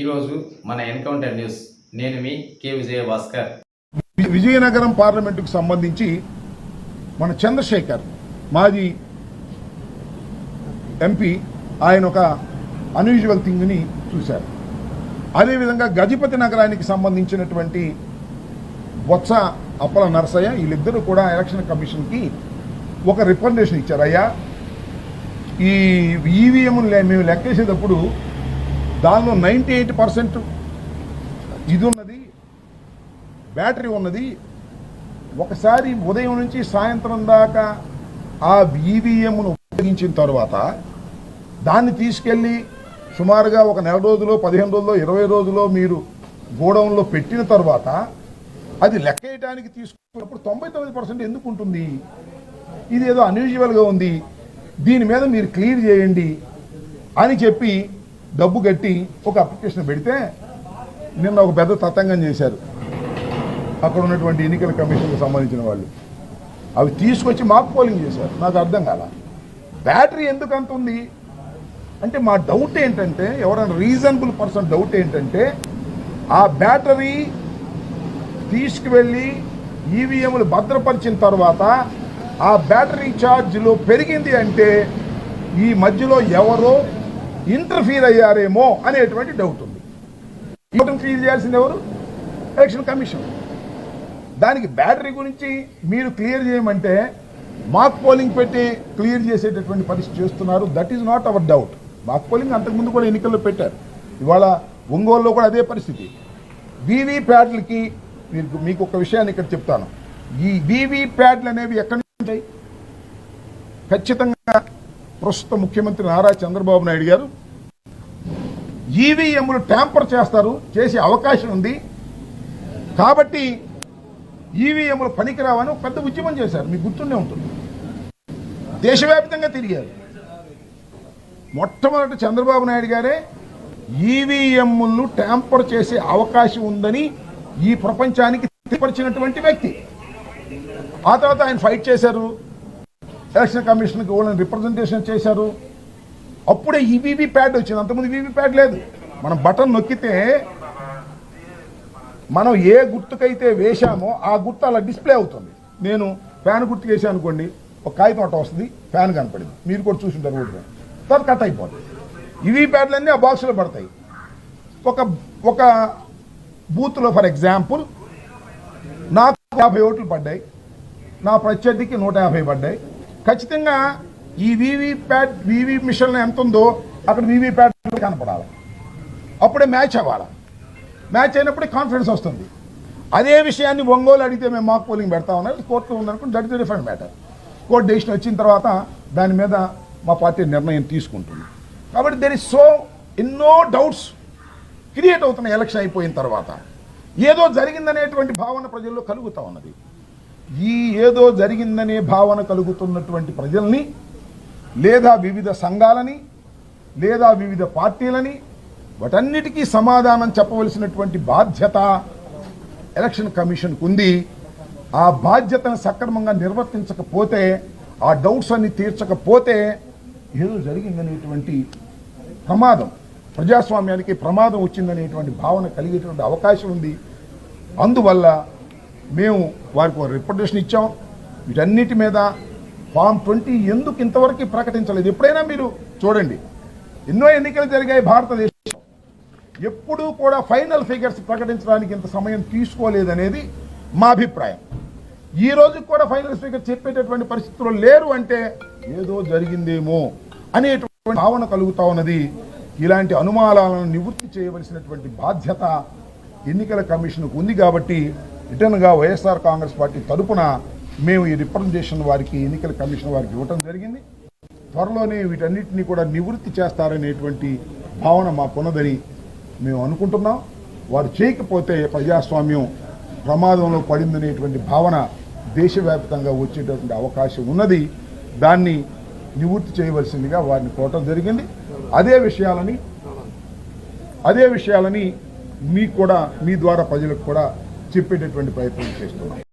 ఈరోజు మన encounter news. నేను మీ కె విజయ భాస్కర్ విజయనగరం పార్లమెంటుకు సంబంధించి మన చంద్రశేఖర్ మాజీ ఎంపీ ఆయన ఒక అన్యూజువల్ థింగ్ని చూశారు. అదేవిధంగా గజపతి నగరానికి సంబంధించినటువంటి బొత్స అప్పల నరసయ్య వీళ్ళిద్దరూ కూడా ఎలక్షన్ కమిషన్కి ఒక రికమెండేషన్ ఇచ్చారు. అయ్యా ఈ ఈవీఎం మేము లెక్కేసేటప్పుడు దానిలో నైంటీ ఎయిట్ పర్సెంట్ ఇది ఉన్నది బ్యాటరీ ఉన్నది. ఒకసారి ఉదయం నుంచి సాయంత్రం దాకా ఆ ఈవీఎంను ఉపయోగించిన తర్వాత దాన్ని తీసుకెళ్ళి సుమారుగా ఒక నెల రోజులో పదిహేను రోజుల్లో ఇరవై రోజుల్లో మీరు గోడౌన్లో పెట్టిన తర్వాత అది లెక్క వేయడానికి తీసుకున్నప్పుడు తొంభై తొమ్మిది పర్సెంట్ ఎందుకు ఉంటుంది? ఇది ఏదో అన్యూజువల్గా ఉంది. దీని మీద మీరు క్లియర్ చేయండి అని చెప్పి డబ్బు కట్టి ఒక అప్లికేషన్ పెడితే నిన్న ఒక పెద్ద తతంగం చేశారు. అక్కడ ఉన్నటువంటి ఎన్నికల కమిషన్కి సంబంధించిన వాళ్ళు. అవి తీసుకొచ్చి మాకు పోలింగ్ చేశారు. నాకు అర్థం కాల. బ్యాటరీ ఎందుకు అంత ఉంది? అంటే మా డౌట్ ఏంటంటే ఎవరైనా రీజనబుల్ పర్సన్ డౌట్ ఏంటంటే ఆ బ్యాటరీ తీసుకువెళ్ళి ఈవీఎంలు భద్రపరిచిన తర్వాత ఆ బ్యాటరీ ఛార్జ్లో పెరిగింది అంటే ఈ మధ్యలో ఎవరో ఇంటర్ఫీర్ అయ్యారేమో అనేటువంటి డౌట్ ఉంది. ఇంటర్ఫీర్ చేయాల్సింది ఎవరు? ఎలక్షన్ కమిషన్ దానికి బ్యాటరీ గురించి మీరు క్లియర్ చేయమంటే మాక్ పోలింగ్ పెట్టి క్లియర్ చేసేటటువంటి పరిస్థితి చేస్తున్నారు. That is not our doubt mock polling అంతకుముందు కూడా ఎన్నికల్లో పెట్టారు. ఇవాళ ఒంగోలులో కూడా అదే పరిస్థితి. వీవీ ప్యాడ్లకి మీకు మీకు ఒక విషయాన్ని ఇక్కడ చెప్తాను. ఈ వీవీ ప్యాడ్లు అనేవి ఎక్కడి నుంచి ఉంటాయి? ఖచ్చితంగా ప్రస్తుత ముఖ్యమంత్రి నారా చంద్రబాబు నాయుడు గారు ఈవీఎంలు ట్యాంపర్ చేస్తారు చేసే అవకాశం ఉంది. కాబట్టి ఈవీఎంలు పనికిరావని పెద్ద ఉద్యమం చేశారు. మీకు గుర్తుండే ఉంటుంది. దేశవ్యాప్తంగా తిరిగారు. మొట్టమొదటి చంద్రబాబు నాయుడు గారే ఈవీఎంలను ట్యాంపర్ చేసే అవకాశం ఉందని ఈ ప్రపంచానికి తెలియపరిచినటువంటి వ్యక్తి. ఆ తర్వాత ఆయన ఫైట్ చేశారు. ఎలక్షన్ కమిషన్కి వాళ్ళని రిప్రజెంటేషన్ చేశారు. అప్పుడే ఈ ప్యాడ్ వచ్చింది. అంతకుముందు వీవీ ప్యాడ్ లేదు. మనం బటన్ నొక్కితే మనం ఏ గుర్తుకైతే వేశామో ఆ గుర్తు అలా డిస్ప్లే అవుతుంది. నేను ఫ్యాన్ గుర్తు వేసాను అనుకోండి ఒక కాగితం అట్ట వస్తుంది ఫ్యాన్ కనపడింది. మీరు కూడా చూసింటారు రోడ్డు తర్వాత కట్ అయిపోతుంది ఇవి ప్యాడ్లన్నీ ఆ బాక్స్లో పడతాయి. ఒక ఒక బూత్లో ఫర్ ఎగ్జాంపుల్ నాకు యాభై ఓట్లు పడ్డాయి. నా ప్రత్యర్థికి నూట యాభై పడ్డాయి. ఖచ్చితంగా ఈ వీవీ ప్యాడ్ వీవీ మిషన్ ఎంత ఉందో అక్కడ వీవీ ప్యాడ్ కనపడాలి. అప్పుడే మ్యాచ్ అవ్వాలి. మ్యాచ్ అయినప్పుడే కాన్ఫిడెన్స్ వస్తుంది. అదే విషయాన్ని ఒంగోలు అడిగితే మేము మాక్ పోలింగ్ పెడతా ఉన్నారు కోర్టులో ఉందనుకుంటే that is different matter court decision వచ్చిన తర్వాత దాని మీద మా పార్టీ నిర్ణయం తీసుకుంటుంది. కాబట్టి దెర్ ఇస్ సో ఎన్నో డౌట్స్ క్రియేట్ అవుతున్నాయి ఎలక్షన్ అయిపోయిన తర్వాత ఏదో జరిగిందనేటువంటి భావన ప్రజల్లో కలుగుతూ ఉన్నది. ఈ ఏదో జరిగిందనే భావన కలుగుతున్నటువంటి ప్రజల్ని లేదా వివిధ సంఘాలని లేదా వివిధ పార్టీలని వాటన్నిటికీ సమాధానం చెప్పవలసినటువంటి బాధ్యత ఎలక్షన్ కమిషన్కు ఉంది. ఆ బాధ్యతను సక్రమంగా నిర్వర్తించకపోతే ఆ డౌట్స్ అన్ని తీర్చకపోతే ఏదో జరిగిందనేటువంటి ప్రమాదం ప్రజాస్వామ్యానికి ప్రమాదం వచ్చిందనేటువంటి భావన కలిగేటువంటి అవకాశం ఉంది. అందువల్ల మేము వారికి ఒక రిప్రజెంటేషన్ ఇచ్చాం. వీటన్నిటి మీద ఫామ్ ట్వంటీ ఎందుకు ఇంతవరకు ప్రకటించలేదు? ఎప్పుడైనా మీరు చూడండి. ఎన్నో ఎన్నికలు జరిగాయి భారతదేశం ఎప్పుడూ కూడా ఫైనల్ ఫిగర్స్ ప్రకటించడానికి ఇంత సమయం తీసుకోలేదనేది మా అభిప్రాయం. ఈ రోజు కూడా ఫైనల్ ఫిగర్ చెప్పేటటువంటి పరిస్థితుల్లో లేరు అంటే ఏదో జరిగిందేమో అనేటువంటి భావన కలుగుతా ఉన్నది. ఇలాంటి అనుమానాలను నివృత్తి చేయవలసినటువంటి బాధ్యత ఎన్నికల కమిషన్కు ఉంది కాబట్టి రిటర్న్గా వైఎస్ఆర్ కాంగ్రెస్ పార్టీ తరపున మేము ఈ రిప్రజెంటేషన్ వారికి ఎన్నికల కమిషన్ వారికి ఇవ్వటం జరిగింది. త్వరలోనే వీటన్నిటిని కూడా నివృత్తి చేస్తారనేటువంటి భావన మాకున్నదని మేము అనుకుంటున్నాం. వారు చేయకపోతే ప్రజాస్వామ్యం ప్రమాదంలో పడిందనేటువంటి భావన దేశవ్యాప్తంగా వచ్చేటటువంటి అవకాశం ఉన్నది. దాన్ని నివృత్తి చేయవలసిందిగా వారిని కోరటం జరిగింది. అదే విషయాలని అదే విషయాలని మీకు కూడా మీ ద్వారా ప్రజలకు కూడా చెప్పేటటువంటి ప్రయత్నం చేస్తున్నాం.